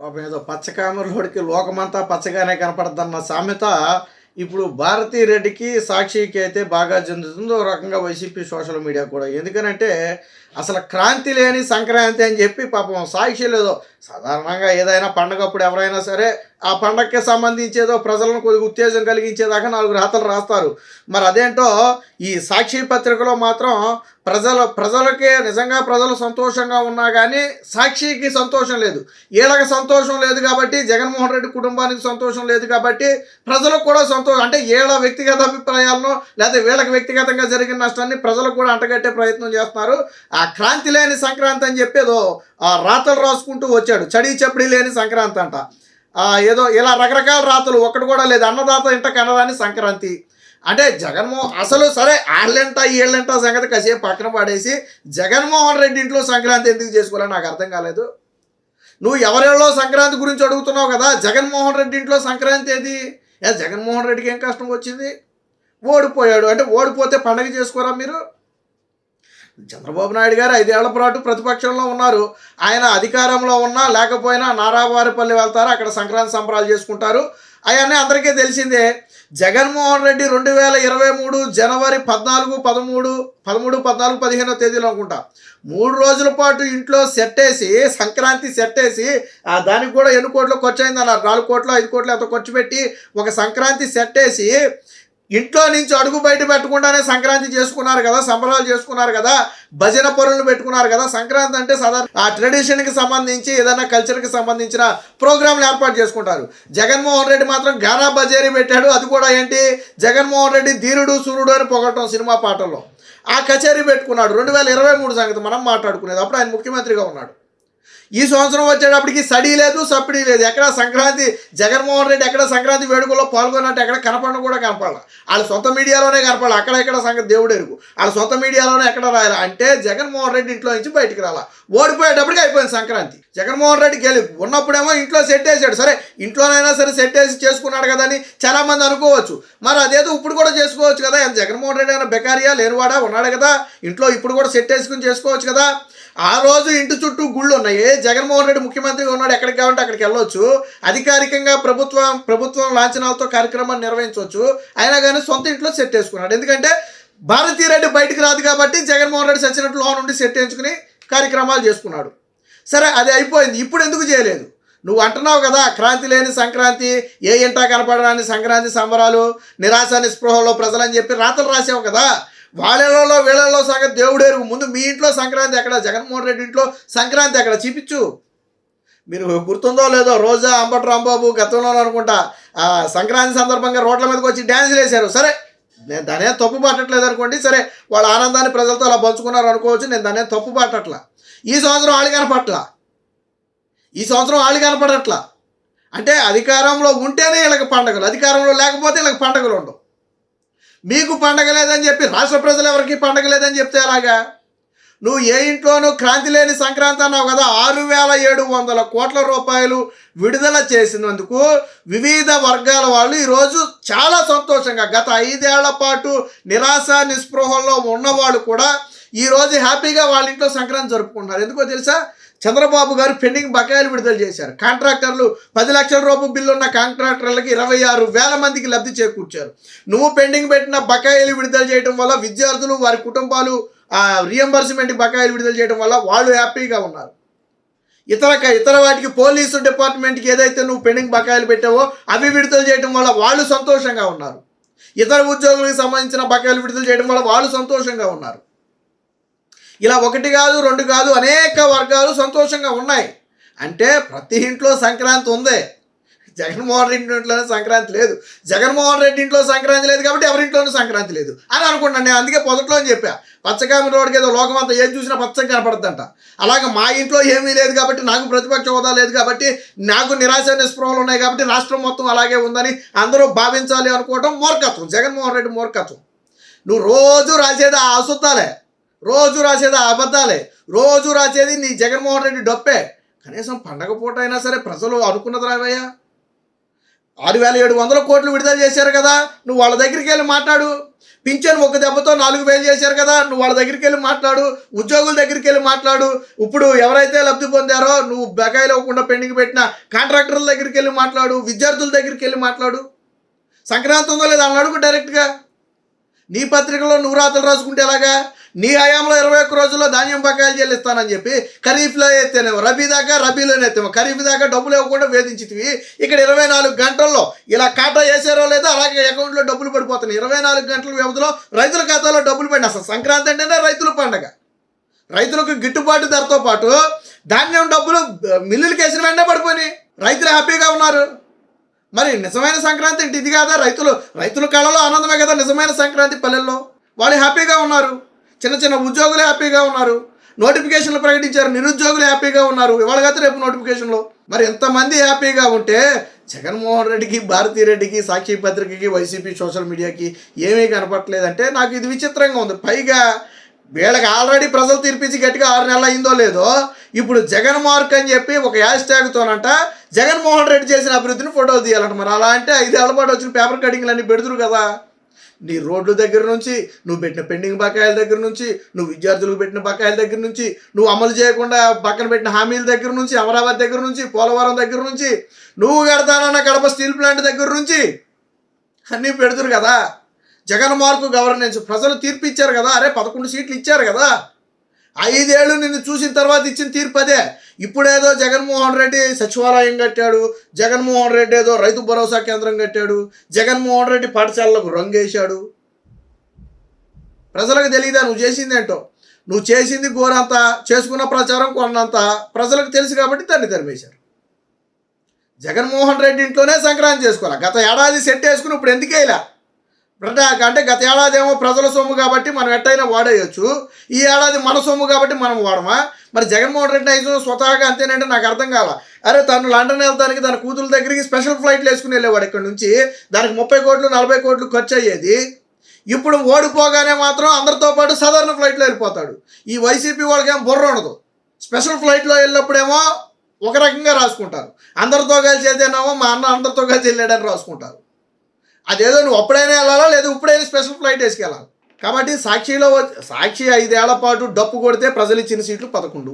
పాపం ఏదో పచ్చకామెరోడికి లోకమంతా పచ్చగానే కనపడద్దన్న సామెత ఇప్పుడు భారతీ రెడ్డికి సాక్షికి అయితే బాగా చెందుతుంది. ఒక రకంగా వైసీపీ సోషల్ మీడియా కూడా. ఎందుకనంటే అసలు క్రాంతి లేని సంక్రాంతి అని చెప్పి పాపం సాక్షి లేదో సాధారణంగా ఏదైనా పండగప్పుడు ఎవరైనా సరే ఆ పండగకి సంబంధించి ఏదో ప్రజలను కొద్దిగా ఉత్తేజం కలిగించేదాకా నాలుగు రాతలు రాస్తారు. మరి అదేంటో ఈ సాక్షి పత్రికలో మాత్రం ప్రజల ప్రజలకే నిజంగా ప్రజలు సంతోషంగా ఉన్నా కానీ సాక్షికి సంతోషం లేదు. వీళ్ళకి సంతోషం లేదు కాబట్టి జగన్మోహన్ రెడ్డి కుటుంబానికి సంతోషం లేదు కాబట్టి ప్రజలకు కూడా సంతోషం అంటే వీళ్ళ వ్యక్తిగత అభిప్రాయాలను లేదా వీళ్ళకి వ్యక్తిగతంగా జరిగిన నష్టాన్ని ప్రజలకు కూడా అంటగట్టే ప్రయత్నం చేస్తున్నారు. ఆ క్రాంతి లేని సంక్రాంతి అని చెప్పేదో ఆ రాతలు రాసుకుంటూ వచ్చాడు. చడి చప్పడి లేని సంక్రాంతి అంట. ఏదో ఇలా రకరకాల రాతలు ఒకటి కూడా లేదు. అన్నదాత ఇంట కన్నదాని సంక్రాంతి. అంటే జగన్మోహన్ అసలు సరే ఆళ్ళంట ఈళ్ళంట సంగతి కసేపు పక్కన పడేసి జగన్మోహన్ రెడ్డి ఇంట్లో సంక్రాంతి ఎందుకు చేసుకోవాలని నాకు అర్థం కాలేదు. నువ్వు ఎవరెళ్ళో సంక్రాంతి గురించి అడుగుతున్నావు కదా జగన్మోహన్ రెడ్డి ఇంట్లో సంక్రాంతి ఏది? ఏ జగన్మోహన్ రెడ్డికి ఏం కష్టం వచ్చింది? ఓడిపోయాడు. అంటే ఓడిపోతే పండగ చేసుకోరా మీరు? చంద్రబాబు నాయుడు గారు ఐదేళ్ళ పాటు ప్రతిపక్షంలో ఉన్నారు. ఆయన అధికారంలో ఉన్నా లేకపోయినా నారావారిపల్లి వెళ్తారు? అక్కడ సంక్రాంతి సంబరాలు చేసుకుంటారు. అవన్నీ అందరికీ తెలిసిందే. జగన్మోహన్ రెడ్డి రెండు వేల ఇరవై మూడు జనవరి పద్నాలుగు పదమూడు పదమూడు పద్నాలుగు పదిహేనో తేదీలో అనుకుంటా. మూడు రోజుల పాటు ఇంట్లో సెట్ వేసి సంక్రాంతి సెట్ వేసి దానికి కూడా ఎన్ని కోట్లు ఖర్చు అయింది అన్నారు నాలుగు కోట్లు ఐదు కోట్లు ఎంతో ఖర్చు పెట్టి ఒక సంక్రాంతి సెట్ వేసి ఇంట్లో నుంచి అడుగు బయట పెట్టకుండానే సంక్రాంతి చేసుకున్నారు కదా సంబరాలు చేసుకున్నారు కదా భజన పనులు పెట్టుకున్నారు కదా సంక్రాంతి అంటే సాధారణ ఆ ట్రెడిషన్కి సంబంధించి ఏదైనా కల్చర్కి సంబంధించిన ప్రోగ్రాంలు ఏర్పాటు చేసుకుంటారు. జగన్మోహన్ రెడ్డి మాత్రం గానా బజేరీ పెట్టాడు. అది కూడా ఏంటి? జగన్మోహన్ రెడ్డి ధీరుడు సూర్యుడు అని పొగటం సినిమా పాటల్లో. ఆ కచేరీ పెట్టుకున్నాడు. రెండు వేల ఇరవై మూడు సంగతి మనం మాట్లాడుకునేది. అప్పుడు ఆయన ముఖ్యమంత్రిగా ఉన్నాడు. ఈ సంవత్సరం వచ్చేటప్పటికి సడీ లేదు సప్పిడీ లేదు. ఎక్కడ సంక్రాంతి జగన్మోహన్ రెడ్డి ఎక్కడ సంక్రాంతి వేడుకల్లో పాల్గొన్నట్టు ఎక్కడ కనపడడం కూడా కనపడాలి. వాళ్ళ సొంత మీడియాలోనే కనపడాలి. అక్కడ ఎక్కడ సంగతి దేవుడు ఎరుగు. వాళ్ళ సొంత మీడియాలోనే ఎక్కడ రాయాలి? అంటే జగన్మోహన్ రెడ్డి ఇంట్లో నుంచి బయటికి రాలా. ఓడిపోయేటప్పటికి అయిపోయింది సంక్రాంతి. జగన్మోహన్ రెడ్డి గెలి ఉన్నప్పుడేమో ఇంట్లో సెట్ వేసాడు. సరే ఇంట్లోనైనా సరే సెట్ వేసి చేసుకున్నాడు కదా అని చాలా మంది అనుకోవచ్చు. మరి అదేదో ఇప్పుడు కూడా చేసుకోవచ్చు కదా. ఎంత జగన్మోహన్ రెడ్డి అయినా బెకారియా లేనివాడా? ఉన్నాడు కదా. ఇంట్లో ఇప్పుడు కూడా సెట్ వేసుకుని చేసుకోవచ్చు కదా. ఆ రోజు ఇంటి చుట్టూ గుళ్ళు ఉన్నాయి. జగన్మోహన్ రెడ్డి ముఖ్యమంత్రిగా ఉన్నాడు ఎక్కడికి కావాలంటే అక్కడికి వెళ్ళొచ్చు. అధికారికంగా ప్రభుత్వం ప్రభుత్వం లాంఛనాలతో కార్యక్రమాన్ని నిర్వహించవచ్చు. అయినా కానీ సొంత ఇంట్లో సెట్ వేసుకున్నాడు. ఎందుకంటే భారతీ రెడ్డి బయటికి రాదు కాబట్టి జగన్మోహన్ రెడ్డి సచ్చినట్లు లోన్ నుండి సెట్ వేయించుకుని కార్యక్రమాలు చేసుకున్నాడు. సరే అది అయిపోయింది. ఇప్పుడు ఎందుకు చేయలేదు? నువ్వు అంటున్నావు కదా క్రాంతి లేని సంక్రాంతి ఏ ఇంటా కనపడరాని సంక్రాంతి సంబరాలు నిరాశ నిస్పృహలో ప్రజలని చెప్పి రాతలు రాసావు కదా. వాళ్ళలో వీళ్ళలో సగం దేవుడేరు ముందు మీ ఇంట్లో సంక్రాంతి ఎక్కడ? జగన్మోహన్ రెడ్డి ఇంట్లో సంక్రాంతి ఎక్కడ? చూపించు. మీరు గుర్తుందో లేదో రోజా అంబటి రాంబాబు గతంలో అనుకుంటా ఆ, సంక్రాంతి సందర్భంగా రోడ్ల మీదకి వచ్చి డ్యాన్సులు వేశారు. సరే నేను దానే తప్పు పట్టట్లేదు అనుకోండి. సరే వాళ్ళ ఆనందాన్ని ప్రజలతో అలా పంచుకున్నారు అనుకోవచ్చు. నేను దానే తప్పు పట్టట్లా. ఈ సంవత్సరం వాళ్ళు కనపట్ల. ఈ సంవత్సరం వాళ్ళు కనపడట్లా. అంటే అధికారంలో ఉంటేనే వీళ్ళకి పండగలు అధికారంలో లేకపోతే వీళ్ళకి పండగలు ఉండవు. మీకు పండగ లేదని చెప్పి రాష్ట్ర ప్రజలు ఎవరికి పండగ లేదని చెప్తే అలాగా నువ్వు ఏ ఇంట్లోనూ క్రాంతి లేని సంక్రాంతి అన్నావు కదా ఆరు వేల ఏడు వందల కోట్ల రూపాయలు విడుదల చేసినందుకు వివిధ వర్గాల వాళ్ళు ఈరోజు చాలా సంతోషంగా గత ఐదేళ్ళ పాటు నిరాశ నిస్పృహల్లో ఉన్నవాళ్ళు కూడా ఈరోజు హ్యాపీగా వాళ్ళ ఇంట్లో సంక్రాంతి జరుపుకుంటున్నారు. ఎందుకో తెలుసా? చంద్రబాబు గారు పెండింగ్ బకాయిలు విడుదల చేశారు. కాంట్రాక్టర్లు పది లక్షల రూపాయల బిల్లు ఉన్న కాంట్రాక్టర్లకి ఇరవై ఆరు వేల మందికి లబ్ధి చేకూర్చారు. నువ్వు పెండింగ్ పెట్టిన బకాయిలు విడుదల చేయడం వల్ల విద్యార్థులు వారి కుటుంబాలు రియంబర్స్మెంట్ బకాయిలు విడుదల చేయడం వల్ల వాళ్ళు హ్యాపీగా ఉన్నారు. ఇతర ఇతర వాటికి పోలీసు డిపార్ట్మెంట్కి ఏదైతే నువ్వు పెండింగ్ బకాయిలు పెట్టావో అవి విడుదల చేయడం వల్ల వాళ్ళు సంతోషంగా ఉన్నారు. ఇతర ఉద్యోగులకు సంబంధించిన బకాయిలు విడుదల చేయడం వల్ల వాళ్ళు సంతోషంగా ఉన్నారు. ఇలా ఒకటి కాదు రెండు కాదు అనేక వర్గాలు సంతోషంగా ఉన్నాయి. అంటే ప్రతి ఇంట్లో సంక్రాంతి ఉంది. జగన్మోహన్ రెడ్డి ఇంట్లోనే సంక్రాంతి లేదు. జగన్మోహన్ రెడ్డి ఇంట్లో సంక్రాంతి లేదు కాబట్టి ఎవరింట్లోనూ సంక్రాంతి లేదు. అని అనుకున్నాను నేను అందుకే పొదట్లో అని చెప్పా. పచ్చకామి రోడ్కి ఏదో లోకమంతా ఏం చూసినా పచ్చగా కనపడుతుందంట. అలాగే మా ఇంట్లో ఏమీ లేదు కాబట్టి నాకు ప్రతిపక్ష హోదా లేదు కాబట్టి నాకు నిరాశ నిస్పృహలు ఉన్నాయి కాబట్టి రాష్ట్రం మొత్తం అలాగే ఉందని అందరూ భావించాలి అనుకోవడం మూర్ఖత్వం. జగన్మోహన్ రెడ్డి మూర్ఖత్వం. నువ్వు రోజు రాసేది ఆ అశుద్ధాలే. రోజు రాసేది ఆ అబద్ధాలే. రోజు రాసేది నీ జగన్మోహన్ రెడ్డి డొప్పే. కనీసం పండగ పూట అయినా సరే ప్రజలు అనుకున్నది రావయ్యా. ఆరు వేల ఏడు వందల కోట్లు విడుదల చేశారు కదా నువ్వు వాళ్ళ దగ్గరికి వెళ్ళి మాట్లాడు. పింఛన్ ఒక దెబ్బతో నాలుగు వేలు చేశారు కదా నువ్వు వాళ్ళ దగ్గరికి వెళ్ళి మాట్లాడు. ఉద్యోగుల దగ్గరికి వెళ్ళి మాట్లాడు. ఇప్పుడు ఎవరైతే లబ్ధి పొందారో నువ్వు బకాయిలు ఇవ్వకుండా పెండింగ్ పెట్టిన కాంట్రాక్టర్ల దగ్గరికి వెళ్ళి మాట్లాడు విద్యార్థుల దగ్గరికి వెళ్ళి మాట్లాడు. సంక్రాంతి ఉందో లేదా అని అడుగు డైరెక్ట్గా నీ పత్రికలో నువ్వు రాతలు రాసుకుంటే ఎలాగా? నీ హయాంలో ఇరవై ఒక్క రోజుల్లో ధాన్యం బకాయిలు చెల్లిస్తానని చెప్పి ఖరీఫ్లో ఎత్తేనేమో రబీ దాకా రబీలోనే ఎత్తేమో. ఖరీఫ్ దాకా డబ్బులు ఇవ్వకుండా వేధించితివి. ఇక్కడ ఇరవై నాలుగు గంటల్లో ఇలా ఖాతా వేసారో లేదో అలాగే అకౌంట్లో డబ్బులు పడిపోతున్నాయి. ఇరవై నాలుగు గంటల వ్యవధిలో రైతుల ఖాతాలో డబ్బులు పడిన అసలు సంక్రాంతి అంటేనే రైతుల పండగ. రైతులకు గిట్టుబాటు ధరతో పాటు ధాన్యం డబ్బులు మిల్లులకి వేసిన వెంటనే పడిపోయినాయి. రైతులు హ్యాపీగా ఉన్నారు. మరి నిజమైన సంక్రాంతి అంటే ఇది కాదా? రైతులు రైతుల కళలో ఆనందమే కదా నిజమైన సంక్రాంతి పల్లెల్లో. వాళ్ళు హ్యాపీగా ఉన్నారు. చిన్న చిన్న ఉద్యోగులు హ్యాపీగా ఉన్నారు. నోటిఫికేషన్లు ప్రకటించారు. నిరుద్యోగులు హ్యాపీగా ఉన్నారు. ఇవాళ కదా రేపు నోటిఫికేషన్లో. మరి ఎంతమంది హ్యాపీగా ఉంటే జగన్మోహన్ రెడ్డికి భారతీ రెడ్డికి సాక్షి పత్రికకి వైసీపీ సోషల్ మీడియాకి ఏమీ కనపట్లేదంటే నాకు ఇది విచిత్రంగా ఉంది. పైగా వీళ్ళకి ఆల్రెడీ ప్రజలు తీర్పించి గట్టిగా ఆరు నెలలు అయిందో లేదో ఇప్పుడు జగన్ మార్క్ అని చెప్పి ఒక హ్యాష్ ట్యాగ్తోనంట జగన్మోహన్ రెడ్డి చేసిన అభివృద్ధిని ఫోటోలు తీయాలంట. మరి అలా అంటే ఐదేళ్ళ పాటు వచ్చిన పేపర్ కటింగ్లు అన్నీ పెడుతురు కదా. నీ రోడ్ల దగ్గర నుంచి నువ్వు పెట్టిన పెండింగ్ బకాయిల దగ్గర నుంచి నువ్వు విద్యార్థులకు పెట్టిన బకాయిల దగ్గర నుంచి నువ్వు అమలు చేయకుండా పక్కన పెట్టిన హామీల దగ్గర నుంచి అమరావతి దగ్గర నుంచి పోలవరం దగ్గర నుంచి నువ్వు కడతానన్న కడప స్టీల్ ప్లాంట్ దగ్గర నుంచి అన్నీ పెడుతురు కదా. Jagan mark governance. ప్రజలు తీర్పు ఇచ్చారు కదా. అరే పదకొండు సీట్లు ఇచ్చారు కదా. ఐదేళ్ళు నిన్ను చూసిన తర్వాత ఇచ్చిన తీర్పు అదే. ఇప్పుడేదో జగన్మోహన్ రెడ్డి సచివాలయం కట్టాడు జగన్మోహన్ రెడ్డి ఏదో రైతు భరోసా కేంద్రం కట్టాడు జగన్మోహన్ రెడ్డి పాఠశాలలకు రంగేశాడు. ప్రజలకు తెలియదా నువ్వు చేసింది ఏంటో నువ్వు చేసింది ఘోరంత చేసుకున్న ప్రచారం కొన్నంత ప్రజలకు తెలుసు కాబట్టి దాన్ని తరిమేశారు. జగన్మోహన్ రెడ్డి ఇంట్లోనే సంక్రాంతి చేసుకోవాలి? గత ఏడాది సెట్ వేసుకుని ఇప్పుడు ఎందుకే ఇలా అంటే గత ఏడాది ఏమో ప్రజల సొమ్ము కాబట్టి మనం ఎట్టయినా వాడేయచ్చు. ఈ ఏడాది మన సొమ్ము కాబట్టి మనం వాడమా? మరి జగన్మోహన్ రెడ్డి అయితే స్వతహాగా అంతేనంటే నాకు అర్థం కాల. అరే తను లండన్ వెళ్తానికి తన కూతురు దగ్గరికి స్పెషల్ ఫ్లైట్లు వేసుకుని వెళ్ళేవాడు ఇక్కడ నుంచి. దానికి ముప్పై కోట్లు నలభై కోట్లు ఖర్చు అయ్యేది ఇప్పుడు ఓడిపోగానే మాత్రం అందరితో పాటు సాధారణ ఫ్లైట్లో వెళ్ళిపోతాడు. ఈ వైసీపీ వాళ్ళకేం బుర్ర ఉండదు. స్పెషల్ ఫ్లైట్లో వెళ్ళినప్పుడేమో ఒక రకంగా రాసుకుంటారు. అందరితో కలిసి వెళ్తేనేమో మా అన్న అందరితో కలిసి వెళ్ళాడని రాసుకుంటారు. అదేదో నువ్వు అప్పుడైనా వెళ్ళాలా లేదా ఇప్పుడైనా స్పెషల్ ఫ్లైట్ వేసుకెళ్ళాలి కాబట్టి సాక్షిలో సాక్షి ఐదేళ్ళ పాటు డప్పు కొడితే ప్రజలు ఇచ్చిన సీట్లు పదకొండు.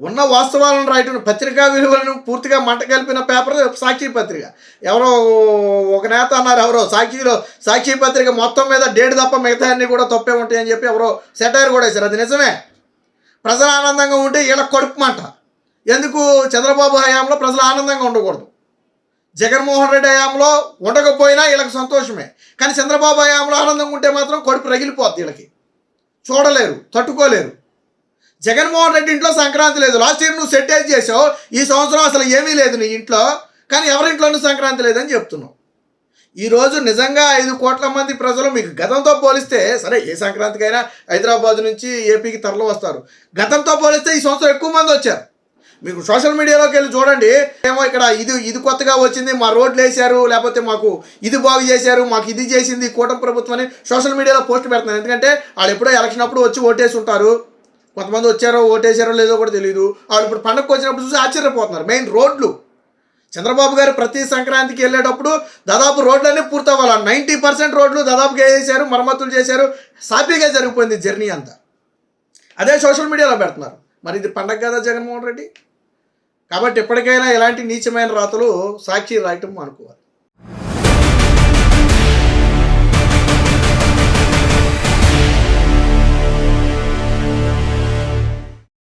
ఉన్న వాస్తవాలను రాయటం పత్రికా విలువలను పూర్తిగా మంట కలిపిన పేపర్ సాక్షి పత్రిక. ఎవరో ఒక నేత అన్నారు ఎవరో సాక్షిలో సాక్షి పత్రిక మొత్తం మీద డేట్ తప్ప మిగతా అన్నీ కూడా తప్పే ఉంటాయని చెప్పి ఎవరో సెటైర్ కూడా వేశారు. అది నిజమే. ప్రజలు ఆనందంగా ఉంటే వీళ్ళ కడుపు మంట. ఎందుకు చంద్రబాబు హయాంలో ప్రజలు ఆనందంగా ఉండకూడదు? జగన్మోహన్ రెడ్డి హయాంలో ఉండకపోయినా వీళ్ళకి సంతోషమే. కానీ చంద్రబాబు హయాంలో ఆనందంగా ఉంటే మాత్రం కడుపు రగిలిపోద్ది వీళ్ళకి. చూడలేరు తట్టుకోలేరు. జగన్మోహన్ రెడ్డి ఇంట్లో సంక్రాంతి లేదు. లాస్ట్ ఇయర్ నువ్వు సెటైజ్ చేసావు ఈ సంవత్సరం అసలు ఏమీ లేదు నీ ఇంట్లో కానీ ఎవరింట్లోనూ సంక్రాంతి లేదని చెప్తున్నావు. ఈరోజు నిజంగా ఐదు కోట్ల మంది ప్రజలు మీకు గతంతో పోలిస్తే సరే ఏ సంక్రాంతికైనా హైదరాబాద్ నుంచి ఏపీకి తరలి వస్తారు. గతంతో పోలిస్తే ఈ సంవత్సరం ఎక్కువ మంది వచ్చారు. మీకు సోషల్ మీడియాలోకి వెళ్ళి చూడండి. ఏమో ఇక్కడ ఇది ఇది కొత్తగా వచ్చింది మా రోడ్లు వేశారు లేకపోతే మాకు ఇది బాగు చేశారు మాకు ఇది చేసింది కూటమి ప్రభుత్వం అని సోషల్ మీడియాలో పోస్ట్ పెడుతున్నారు. ఎందుకంటే వాళ్ళు ఎప్పుడో ఎలక్షన్ అప్పుడు వచ్చి ఓటేసి ఉంటారు. కొంతమంది వచ్చారో ఓటేసారో లేదో కూడా తెలియదు వాళ్ళు ఇప్పుడు పండగకు వచ్చినప్పుడు చూసి ఆశ్చర్యపోతున్నారు. మెయిన్ రోడ్లు. చంద్రబాబు గారు ప్రతి సంక్రాంతికి వెళ్ళేటప్పుడు దాదాపు రోడ్లన్నీ పూర్తవ్వాలి. నైంటీ పర్సెంట్ రోడ్లు దాదాపుగా వేసేశారు మరమ్మతులు చేశారు. సాఫీగా జరిగిపోయింది జర్నీ అంతా. అదే సోషల్ మీడియాలో పెడుతున్నారు. మరి ఇది పండగ కదా జగన్మోహన్ రెడ్డి? కాబట్టి ఎప్పటికైనా ఇలాంటి నీచమైన రాతలు సాక్షి రాయటం అనుకోవాలి